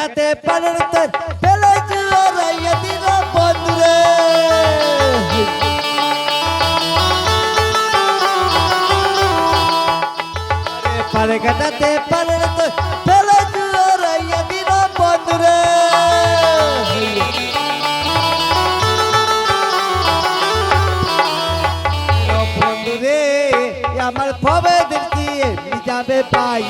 কাটাতে পারেন তোর পেলে জুয়ারাইয়া দিল বন্ধুরে। পারে কাটাতে পারেন তোর পেলে জুয়ারাইয়া দিল বন্ধুরে। বন্ধুরে, আমার ভবে দেখিয়ে যাবে পাই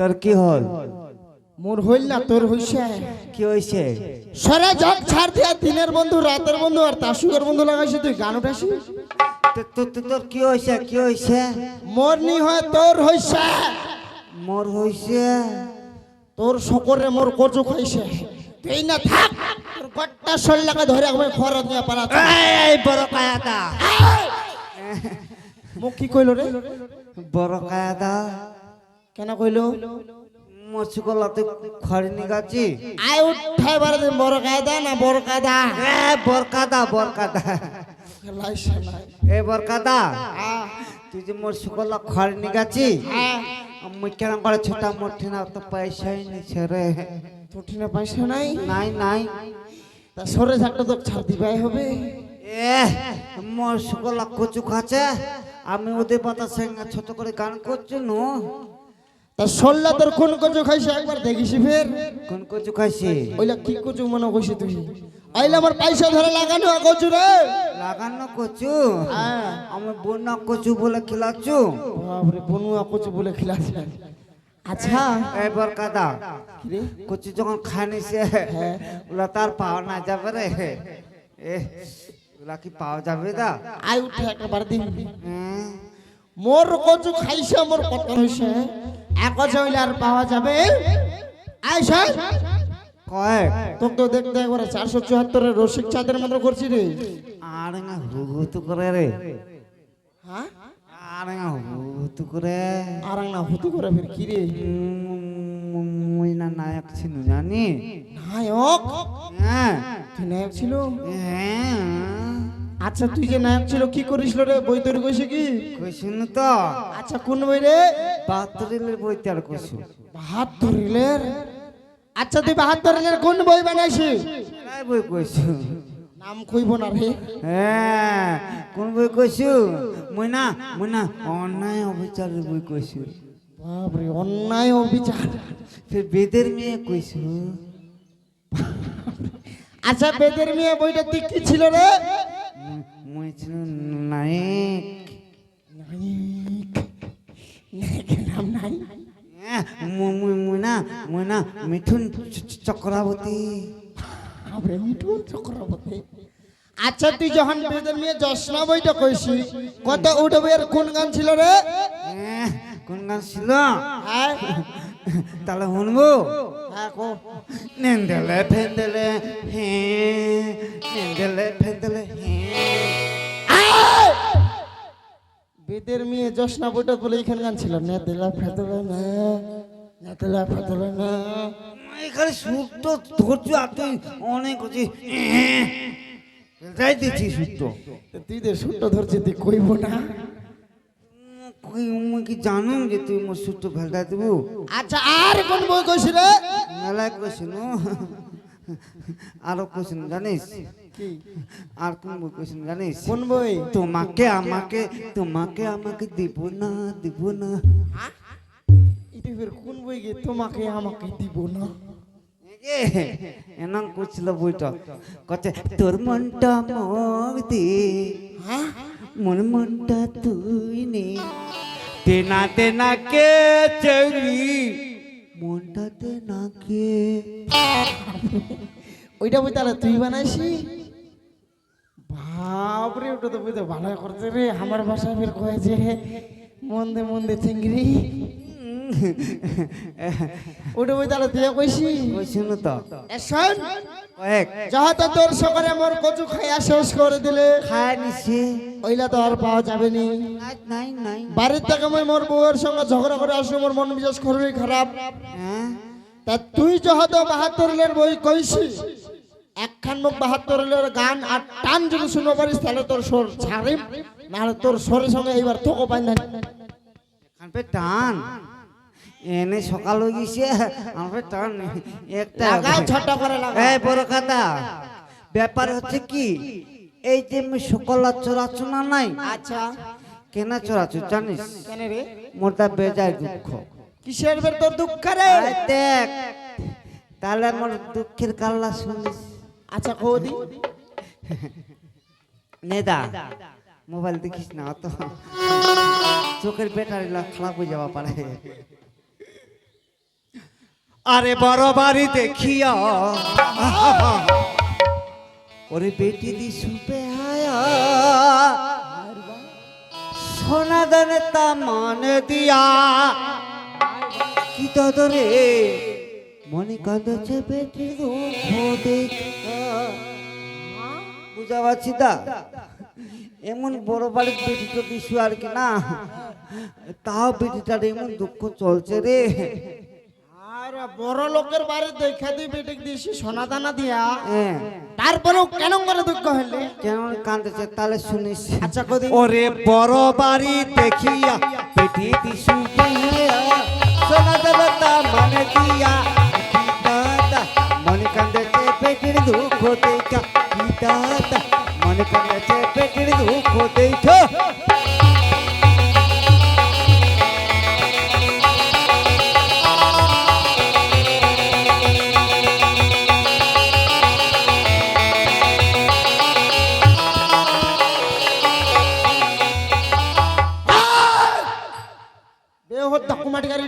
তোর কি হল? মোর হইল না তোর হইছে। কি হয়েছে সরে জগ ছাড় দিয়া দিনের বন্ধু রাতের বন্ধু আর তাসুকের বন্ধু লাগাইছি তুই গান উঠাসি তোর কি হয়েছে কি হয়েছে মোর নি হয় তোর হইছে। মোর হয়েছে তোর সকরে মোর কচু খাইছে। তুই না থাক তোর গট্টা শরীর লাগা ধরে আমি খরচ নিয়ে পালা এই বড় কায়াদা। মোক কি কইলো রে? বড় কায়াদা। কেন কইলো? মসুকলাতে খড়ি নিগাছি। আয় উঠাই বার বড় কায়দা না বড় কায়দা এ বরকাদা বরকাদা লাইছে নাই এ বরকাদা আ তুই যে মোর সুকলা খড়ি নিগাছি আ মুই কেন করে ছোটা মোটি না তো পয়সাই নিছে রে। তুই না পয়সা নাই? নাই নাই। তা সরে থাকতে তো ছাড় দিবাই হবে। এ মোর সুকলা কচু খাচ্ছে। আমি ওদের পাতা সঙ্গে ছোট করে গান করছি নো? তা সল্লা তোর কোন কচু খাইছে? একবার দেখিস ফের। কোন কচু খাইছি? ওইলা কি কচু মনে কইছিস তুই? আইলা আমার পয়সা ধরে লাগানো কচু রে। লাগানো কচু? হ্যাঁ। আমি বন্যা কচু বলে খিলাচ্ছু? বাপরে বনুয়া কচু বলে খিলাছে আচ্ছা। এই বরকাদা কি কচু যখন খানিছে হ্যাঁ। ওলা তার পাওয়া না যাবে রে। এ ওলা কি পাওয়া যাবে দা? আই উঠে একবার দিন। হ্যাঁ। মোর কচু খাইছে মোর কত হইছে। এক পাওয়া যাবে। তোকে তো দেখতে একবার চারশো চুয়াত্তরের রসিক চাঁদের মতো করছি রে। আর না করে রে। হ্যাঁ? আর না করে। আর না হতু করে ফের কি রে? মুই না নায়ক ছিল জানি? নায়ক? হ্যাঁ। তুই নায়ক ছিল? হ্যাঁ। আচ্ছা তুই যে নায়ক ছিল কি করিস রে? বই তৈরি কইছে কি? কইসুন তো। আচ্ছা কোন বই রে? বাহাত্তরের বই তৈরি করছু। বাহাত্তর আচ্ছা তুই বাহাত্তর রিলের কোন বই বানাইছিস? নাই বই কইছু। নাম কইব না রে। হ্যাঁ কোন বই কইছু? মুই না মুই না অন্যায় অবিচারের বই কইছু। বাপরে অন্যায় অবিচার। ফির বেদের মেয়ে কইছু। আচ্ছা বেদের মেয়ে বইটা তুই কি ছিল রে? ছিল নায়ক নায়ক নায়কের নাম নাই হ্যাঁ, মুই মুই মুই না মুই না মিঠুন চক্রবর্তী বাপরে মিঠুন চক্রবর্তী আচ্ছা তুই যখন বেদের মেয়ে জশনা বইটা কইছি কত উঠে বইয়ের কোন গান ছিল রে হ্যাঁ, কোন গান ছিল হ্যাঁ তাহলে শুনব? নেন্দেলে ফেন্দেলে হ্যাঁ নেন্দেলে ফেন্দেলে হ্যাঁ বেদের মেয়ে জশনা বইটা বলে এখানে গান ছিল না দিলা ফেদলে না। না দিলা ফেদলে না এখানে সুর তো ধরছো আর তুই অনেক হচ্ছে যাই দিচ্ছি সুর তো। তো তুই যে সুরটা ধরছি তুই কইব না। জানো যে তুই মোর সুরটা ভেলটা দেবো? আচ্ছা আর কোন বই কইছি রে? মেলায় কোশ্চেন আরও কোশ্চেন জানিস? কি? আর কোন বই কোশ্চেন জানিস? কোন বই তোমাকে আমাকে তোমাকে আমাকে দিব না দিব না। এটা ফের কোন বই গে তোমাকে আমাকে দিব না? এনাম করছিল বইটা। কচ্ছে তোর মনটা মোক দে হ্যাঁ? মন মনটা তুই নে। তেনা তেনা কে চলি মনটা তেনা ওইটা বই তাহলে তুই বানাইছি? বাপরে ওটা তো বই তো ভালো করছে রে আমার ভাষা ফের কয়ে যে মন্দে মন্দে চিংড়ি। উঠে বই তাহলে দিয়ে কইছি? ওই শুনো তো। শোন কয়েক। যাহাতে তোর সকালে মোর কচু খাইয়া শেষ করে দিলে। খায় নিছি। ওইলা তো আর পাওয়া যাবে নি। বাড়ির থেকে মই মোর বউয়ের সঙ্গে ঝগড়া করে আসলে মোর মন বিশেষ খুবই খারাপ। হ্যাঁ। তা তুই যহত বাহাত্তরের বই কইছি একখান মুখ বাহাত্তরের গান আর টান যদি শুনতে পারিস তাহলে তোর সোর ছাড়িম নাহলে তোর সোরের সঙ্গে এইবার তোকে খানপে টান। এনে সকাল হয়ে গেছে আমার টান। একটা ছটা করে লাগাও। এই বড় কথা। ব্যাপার হচ্ছে কি এই যে আমি সকল চোরাচু না নাই আচ্ছা। কেনা চোরাচু জানিস? কেন রে? মোরটা বেজায় দুঃখ। কিসের বের তোর দুঃখ রে? দেখ তাহলে আমার দুঃখের কাল্লা শুনিস। আচ্ছা কৌদি নেদা মোবাইল দেখিস না অত। চোখের ব্যাটারি খারাপ হয়ে যাওয়া পারে। আরে বড় বাড়ি দেখিয়া। ওরে বেটি দি সুপে আয়া সোনা দানে তা মানে দিয়া। কি তদরে মনে কাঁদছে বেটি দুঃখ দেখা। বুঝা পাচ্ছি দা, এমন বড় বাড়ির বেটি তো দিছু আর কি না? তাও বেটিটার এমন দুঃখ চলছে রে। আর বড় লোকের বাড়ি দেখা দিই বেটিক দিয়েছি সোনা দানা দিয়া। হ্যাঁ তারপরেও কেন করে দুঃখ হলে কেমন কাঁদছে তাহলে শুনিস। আচ্ছা কদি ওরে বড় বাড়ি দেখিয়া পেটি দিছু সোনা দেবতা মানে দিয়া দাদা? মনে কান্দেছে পেটির দুঃখ দেখা মনে কান্দেছে পেটির দুঃখ দেখা।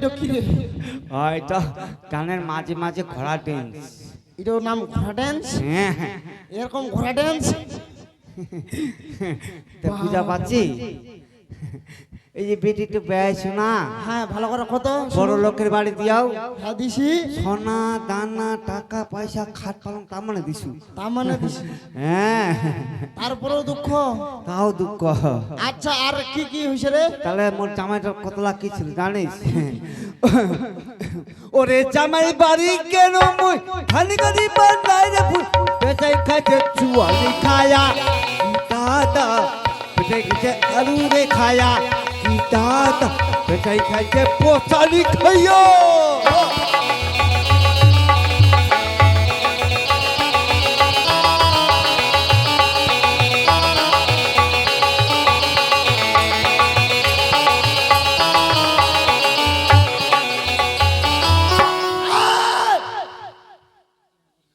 গাড়ি ঢুকি রে হয়তো গানের মাঝে মাঝে ঘোড়া ডেন্স এটার নাম ঘোড়া ড্যান্স হ্যাঁ হ্যাঁ। এরকম ঘোড়া ড্যান্স তা পূজা পাচ্ছি এই যে বেটিটা বেড়াইছো না হ্যাঁ ভালো করে কত বড় লোকের বাড়ি দিয়াও। হ্যাঁ দিছি। সোনা দানা টাকা পয়সা খাট পালং তার মানে দিছু। তার মানে দিছি। হ্যাঁ। তারপরেও দুঃখ। তাও দুঃখ। আচ্ছা আর কি কি হয়েছে রে? তাহলে মোর জামাইটার কতলা কি ছিল জানিস? ওরে জামাই বাড়ি কেন মুই খালি খালি বান্ধাই রে ফুল পেছাই খাইছে চুয়ালি খায়া দাদা পেছাই খাইছে আলু রে খায়া। দাদা পেছাই খাইছে পোচালি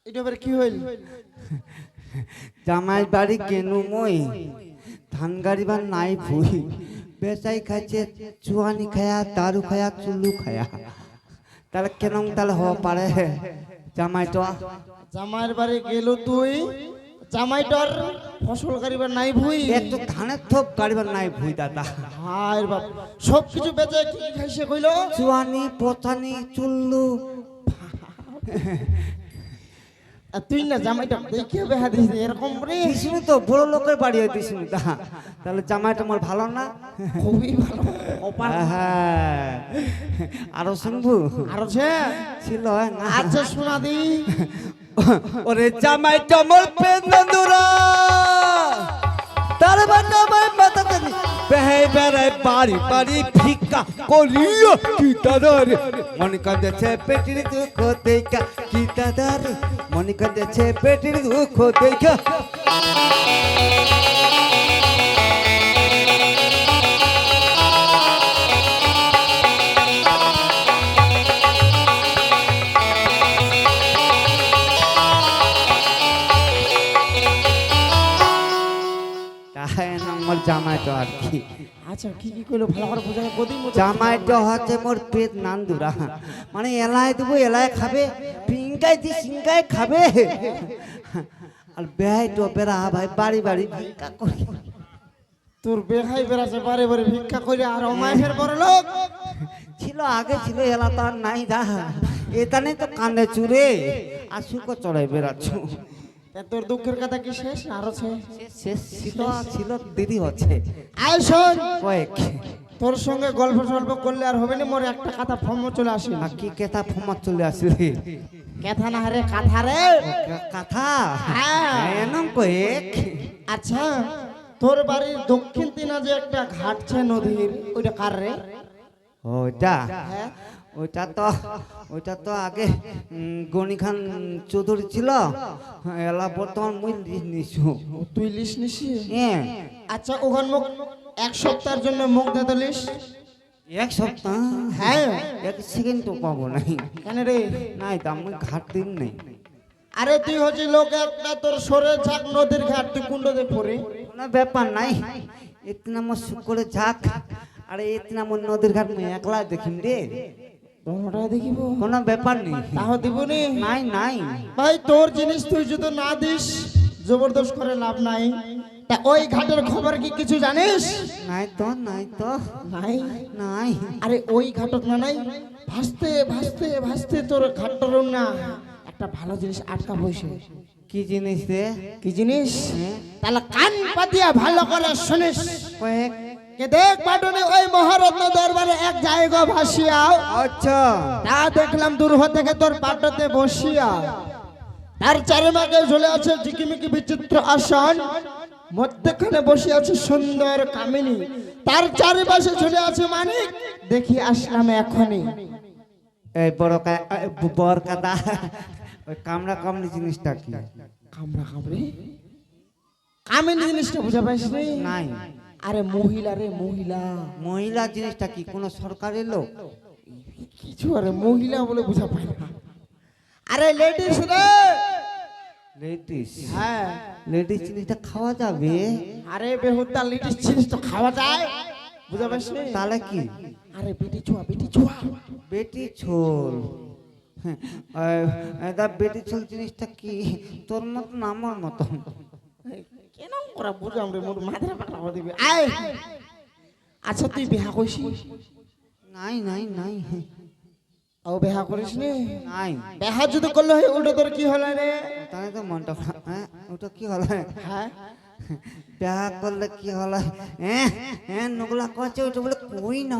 এবার কি হইল জামাই বাড়ি কেন মই ধান গাড়িবার নাই ভুই বেচাই খাইছে চুয়ানি খায়া দারু খায়া চুলু খায়া। তাহলে কেন তাহলে হওয়া পারে জামাইটা জামাইয়ের বাড়ি গেল তুই। জামাইটার ফসল কারিবার নাই ভুই। একটু ধানের থোপ গাড়িবার নাই ভুই দাদা। হায় বাপ সব কিছু বেচে কি খাইছে কইলো? চুয়ানি পচানি চুল্লু। তুই না জামাইটা দেখে বেহা দিস এরকম রে। তো বড় লোকের বাড়ি দিশুনি দা তাহলে জামাইটা আমার ভালো না? খুবই ভালো। হ্যাঁ। আরও শুনব? আর আছে ছিল না। আচ্ছা শোনা দি। ওরে জামাইটা মোর পেন্দুরা তার বাটা বেড়ায় বাড়ি বাড়ি ভিক্ষা করিও, কি দাদার মনে কাঁদেছে পেটির দুঃখ দেখা, কি দাদার মনে কাঁদেছে পেটির দুঃখ দেখা। আমার জামাইটা আর কি। আচ্ছা কি কি কইলো? ভালো করে বোঝা কদি মতো জামাইটা হচ্ছে মোর পেট নান্দুরা। মানে এলায় দেবো এলায় খাবে পিঙ্কাই দি সিঙ্কাই খাবে। আর বেহাই তো বেড়া ভাই বাড়ি বাড়ি ভিক্ষা করি। তোর বেহাই বেড়াছে বারে বারে ভিক্ষা করে আর অমায় ফের বড় লোক? ছিল আগে ছিল এলা তো আর নাই দা। এখানে তো কান্দে চুরে। আর শুকো চড়াই বেড়াচ্ছ। তোর দুঃখের কথা কি শেষ? না আরও শেষ শেষ ছিল ছিল দেরি হচ্ছে। আয় শোন। কয়েক। তোর সঙ্গে গল্প সল্প করলে আর হবে না মোর একটা কথা ফর্ম চলে আসে। আর কি কেথা ফোমা চলে আসলে কথা না রে কথা রে। কথা? হ্যাঁ। এনম কয়েক। আচ্ছা তোর বাড়ির দক্ষিণ তিনা যে একটা ঘাটছে নদীর ওইটা কার রে? ওইটা? হ্যাঁ। ওইটা তো ওইটা তো আগে উম, গনি খান চৌধুরী ছিল। এলা বর্তমান মুই নিছু। ও তুই লিস নিছি? হ্যাঁ আচ্ছা ওখান মুখ এক সপ্তাহের জন্য মুখ দিতে লিস। এক সপ্তাহ? হ্যাঁ। এক সেকেন্ড তো পাবো নাই। কেন রে? নাই তো আমি ঘাট দিন নেই। আরে তুই হচ্ছে লোক একটা তোর সরে ঝাঁক নদীর ঘাট তুই কুণ্ডতে পড়ে? কোনো ব্যাপার নাই। ইতনা আমার শুকরে ঝাক আরে ইতনা আমার নদীর ঘাট মুই একলা দেখিম রে। দেখিব? কোনো ব্যাপার নেই। তাহ দিব নি। নাই নাই। ভাই তোর জিনিস তুই যদি না দিস জবরদস্ত করে লাভ নাই। তা ওই ঘাটের খবর কি কিছু জানিস? নাই তো নাই তো। নাই? নাই। আরে ওই ঘাটক না নাই? ভাসতে ভাসতে ভাসতে তোর ঘাটটার না। একটা ভালো জিনিস আটকা বসে। কি জিনিস রে? কি জিনিস? হ্যাঁ? তাহলে কান পাতিয়া ভালো করে শুনিস। কয়েক দেখ পাটনে ওই মহারত্ন দরবারে এক জায়গা ভাসিয়াও। আচ্ছা। তা দেখলাম দূর থেকে তোর পাটতে বসিয়া। তার চারিমাকে ঝুলে আছে ঝিকিমিকি বিচিত্র আসন। মধ্যখানে বসে আছে সুন্দর কামিনী। তার চারিপাশে ঝুলে আছে মানিক। দেখি আসলাম এখনই। এই বড় কাদা ওই কামড়া কামড়ি জিনিসটা কি? কামড়া কামড়ি? কামিনী জিনিসটা বুঝা পাইস নাই। আরে মহিলা রে মহিলা। মহিলা জিনিসটা কি? কোন সরকারের লোক? কিছু আরে মহিলা বলে বুঝা পাই না। আরে লেডিস রে লেডিস হ্যাঁ। লেডিস জিনিসটা খাওয়া যাবে? আরে বেহুদা লেডিস জিনিস তো খাওয়া যায়। বুঝা পাইস নি? তাহলে কি? আরে বেটি ছোয়া বেটি ছোয়া। বেটি ছোল। হ্যাঁ, বেটি ছোল জিনিসটা কি? তোর মতন আমার মতন? কেন করা বুঝাম রে মোর মাথাটা পাকড়া করে দিবি। আয় আচ্ছা তুই বিয়া কইছিস নাই নাই নাই। ও বিয়া করিস নি? নাই। বিয়া যদি করলে হয় ওটা তোর কি হলো রে তাহলে তো মনটা হ্যাঁ ওটা কি হলো হ্যাঁ বিয়া করলে কি হলো হ্যাঁ হ্যাঁ নগলা করছে ওটা বলে কই না।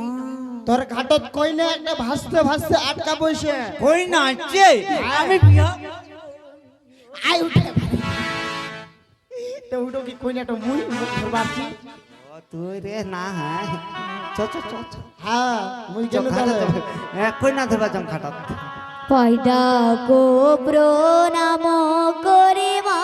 তোর ঘাটত কই না একটা ভাসতে ভাসতে আটকা বসে কই না আমি বিয়া আয় উঠে। তো উঠো কি কইলে না তো মুই ও তুই রে না হ্যাঁ। চ চ চ হ্যাঁ মুই গেল। হ্যাঁ কই না ধরবা জম খাটা। পয়দা গো প্রণাম করে মা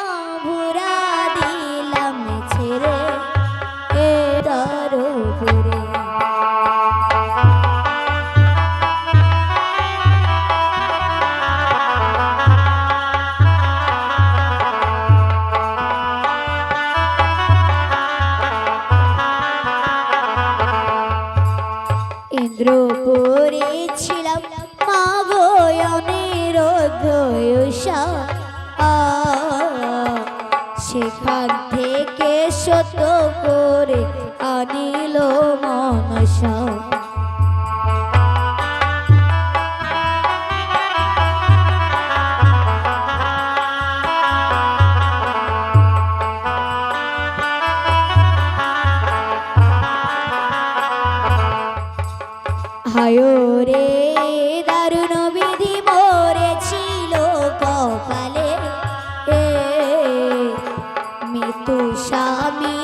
স্বামী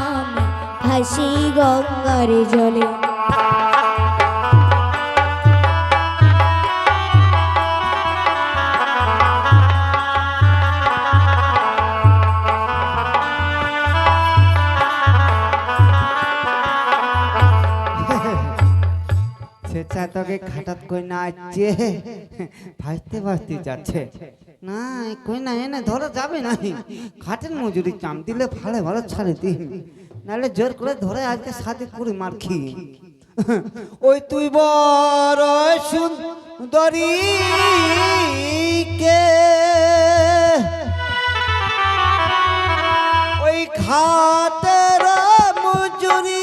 আমি হাসি গঙ্গার জলে। সেটা তোকে খাটাত কই না আছে ভাসতে ভাসতে যাচ্ছে। না কই না, এনে ধরা, যাবে না খাটের মজুরি চাম, দিলে ভালো ভালো ছাড়ে দিন নাহলে জোর করে ধরে আজকে সাথে করে মার খি। ওই তুই বড় সুন্দরী কে ওই খাটের মজুরি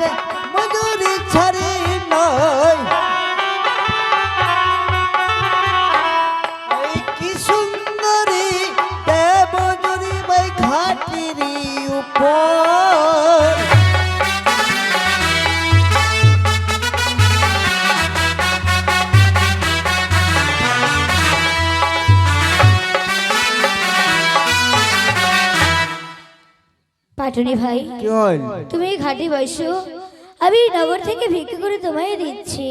হাতে পাটুনি ভাই। তুমি খাটি বসো। আমি নগর থেকে ভিক্ষা করে তোমায় দিচ্ছি।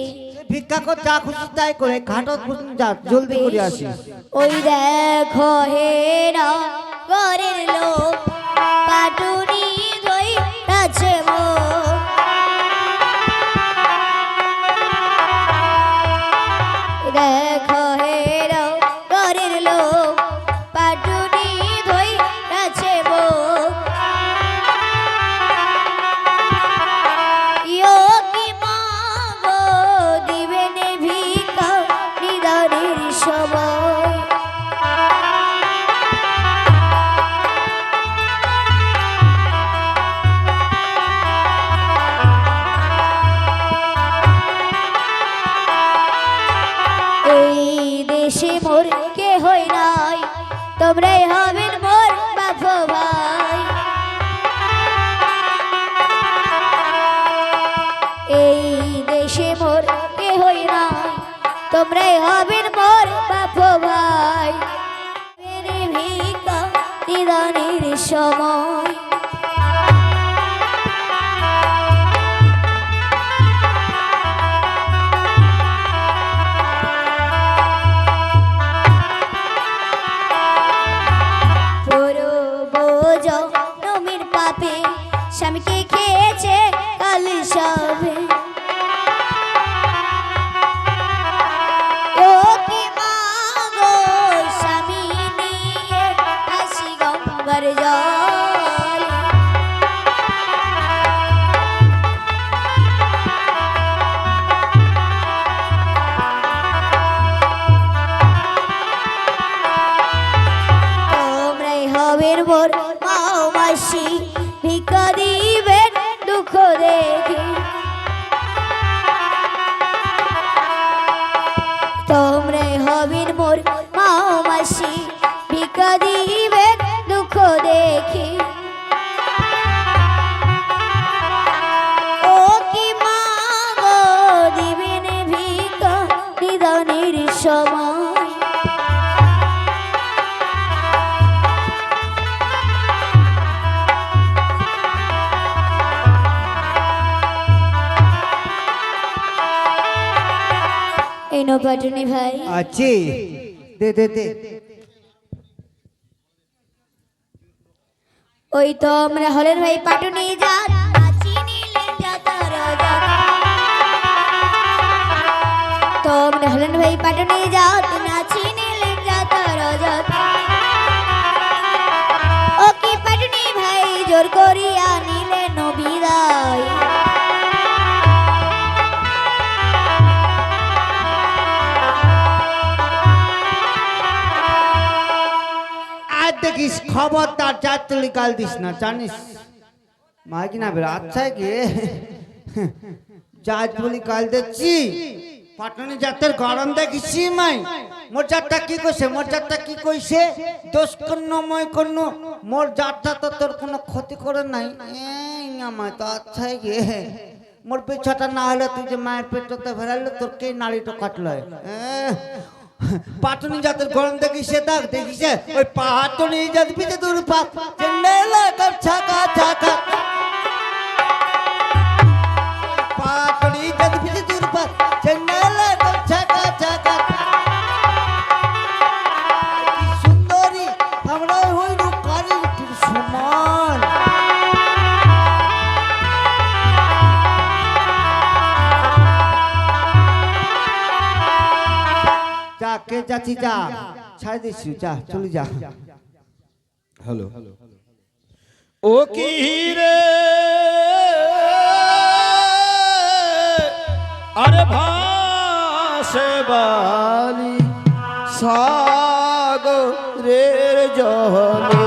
ভিক্ষা কর যা খুশি তাই করে ঘাটত যা জলদি করে আসি ওই দেখো হে নগরের লোক পাটুনি স্বামীকে খেয়েছে কাল সবে। জল। সময় এই নো পাটুনি ভাই। আছে দে দে দে। ওই তো আমরা হলেন ভাই পাটুনি যাত তো আমরা হলেন ভাই, পাটুনি যাত। ও কি ভাই, জোর করিয়া নিলেন বিদায় আর দেখিস, খবরদার যাত্রী গাল দিস না, জানিস? মাইক না বের আচ্ছা কি? যাজ বলি কাল দেখছি পাটনি জাতের গরম দেখছি মাই। মোর জাতটা কি কইছে? মোর জাতটা কি কইছে? দোষ কন্য, মই কন্য, মোর জাতটা তো তোর কোনো ক্ষতি করে নাই। আমার তো আচ্ছা কি মোর পেছাটা না হলে তুই যে মায়ের পেটটা ভেড়ালে, তোর কে নাড়িটা কাটলো? পাটনি জাতের গরম দেখিছে, দেখ, দেখিছে? ওই পাটনি জাত পিছে দূর পাক কর ছাকা ছাকা যা কে যাচ্ছি যা। ছাড়ে দিচ্ছি যা চলে যা। হ্যালো। ও কি রে? আরে ভাসে বালি সাগরের জলে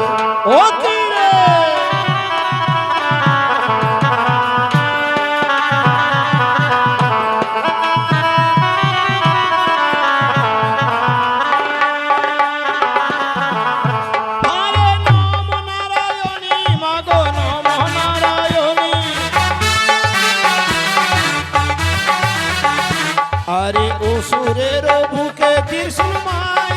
আরে অসুরের বুকে ত্রিশূল মাইরা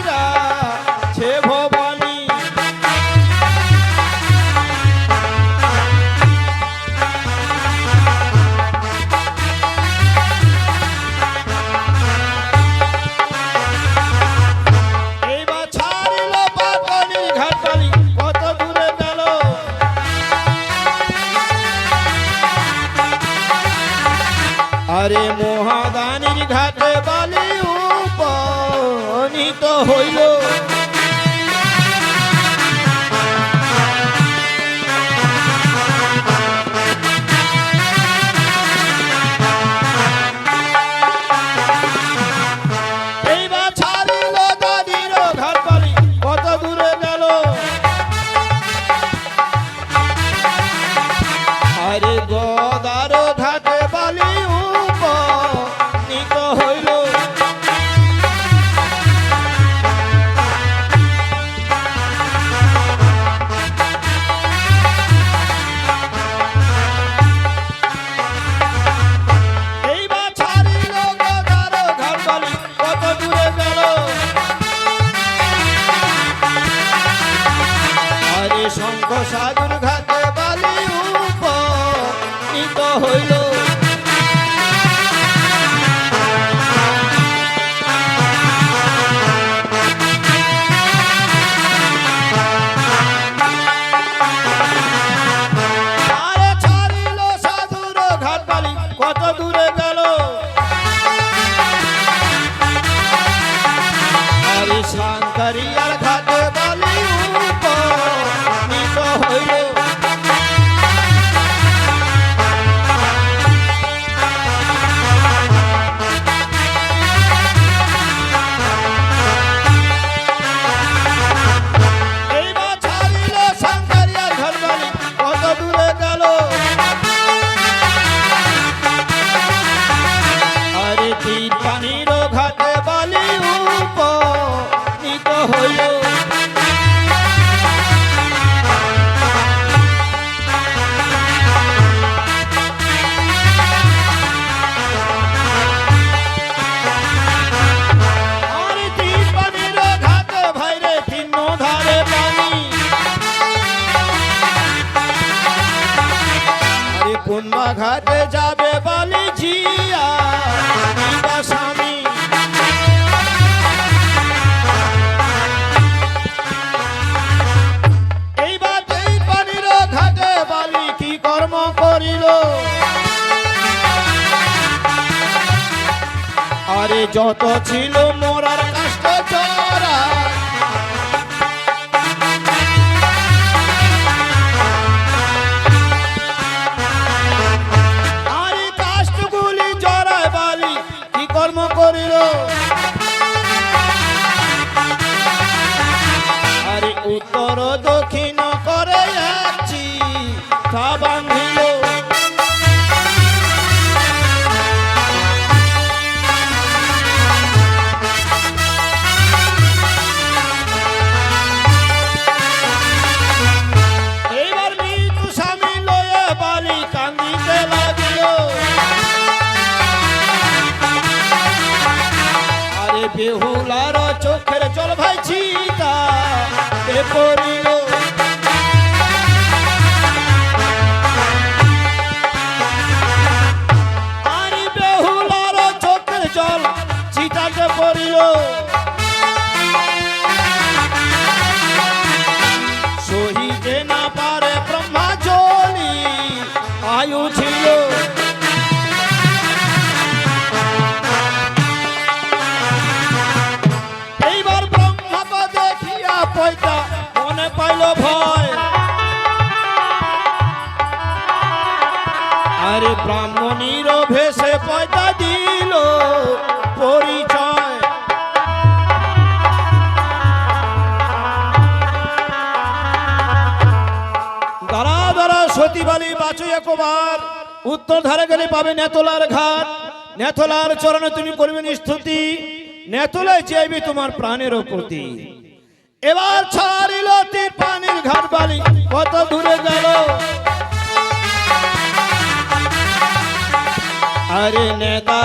যত ছিল মোরার কাষ্ট চরা কর্ম করিল? আরে উত্তর দক্ষিণ করে যাচ্ছি তা Oh. বাঁচু উত্তর ধারে গেলে পাবে নেতলার ঘাট। নেতলার চরণে তুমি করবে স্তুতি নেতলায় চাইবে তোমার প্রাণের প্রতি। এবার ছাড়িল তীর পানির ঘাট বালি। কত দূরে গেল? আরে নেতা